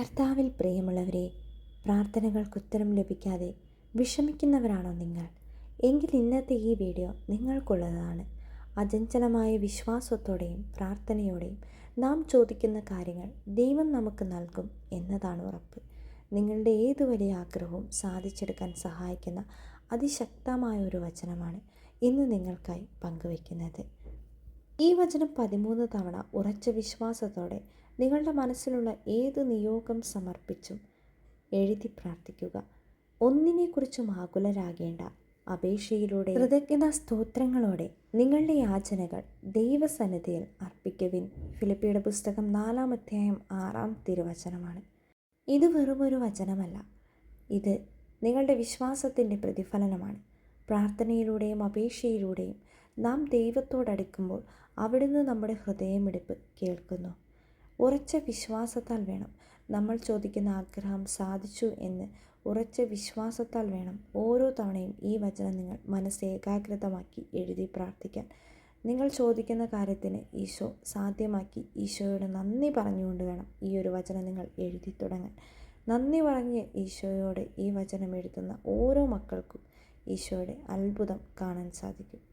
കർത്താവിൽ പ്രിയമുള്ളവരെ പ്രാർത്ഥനകൾക്ക് ഉത്തരം ലഭിക്കാതെ വിഷമിക്കുന്നവരാണോ നിങ്ങൾ? എങ്കിൽ ഇന്നത്തെ ഈ വീഡിയോ നിങ്ങൾക്കുള്ളതാണ്. അചഞ്ചലമായ വിശ്വാസത്തോടെയും പ്രാർത്ഥനയോടെയും നാം ചോദിക്കുന്ന കാര്യങ്ങൾ ദൈവം നമുക്ക് നൽകും എന്നതാണ് ഉറപ്പ്. നിങ്ങളുടെ ഏതു വലിയ ആഗ്രഹവും സാധിച്ചെടുക്കാൻ സഹായിക്കുന്ന അതിശക്തമായ ഒരു വചനമാണ് ഇന്ന് നിങ്ങൾക്കായി പങ്കുവയ്ക്കുന്നത്. ഈ വചനം പതിമൂന്ന് തവണ ഉറച്ച വിശ്വാസത്തോടെ നിങ്ങളുടെ മനസ്സിലുള്ള ഏത് നിയോഗം സമർപ്പിച്ചും എഴുതി പ്രാർത്ഥിക്കുക. ഒന്നിനെക്കുറിച്ചും ആകുലരാകേണ്ട അപേക്ഷയിലൂടെ കൃതജ്ഞതാ സ്തോത്രങ്ങളോടെ നിങ്ങളുടെ യാചനകൾ ദൈവസന്നിധിയിൽ അർപ്പിക്കുവിൻ. ഫിലിപ്പിയുടെ പുസ്തകം നാലാം അധ്യായം ആറാം തിരുവചനമാണ്. ഇത് വെറുമൊരു വചനമല്ല. ഇത് നിങ്ങളുടെ വിശ്വാസത്തിന്റെ പ്രതിഫലനമാണ്. പ്രാർത്ഥനയിലൂടെയും അപേക്ഷയിലൂടെയും നാം ദൈവത്തോടടുക്കുമ്പോൾ അവിടുന്ന് നമ്മുടെ ഹൃദയമെടുപ്പ് കേൾക്കുന്നു. ഉറച്ച വിശ്വാസത്താൽ വേണം നമ്മൾ ചോദിക്കുന്ന ആഗ്രഹം സാധിച്ചു എന്ന് ഉറച്ച വിശ്വാസത്താൽ വേണം ഓരോ തവണയും ഈ വചനം നിങ്ങൾ മനസ്സ് ഏകാഗ്രതമാക്കി എഴുതി പ്രാർത്ഥിക്കാൻ. നിങ്ങൾ ചോദിക്കുന്ന കാര്യത്തിന് ഈശോ സാധ്യമാക്കി ഈശോയോട് നന്ദി പറഞ്ഞുകൊണ്ട് വേണം ഈ ഒരു വചനം നിങ്ങൾ എഴുതി തുടങ്ങാൻ. നന്ദി പറഞ്ഞ് ഈശോയോട് ഈ വചനം എഴുതുന്ന ഓരോ മക്കൾക്കും ഈശോയുടെ അത്ഭുതം കാണാൻ സാധിക്കും.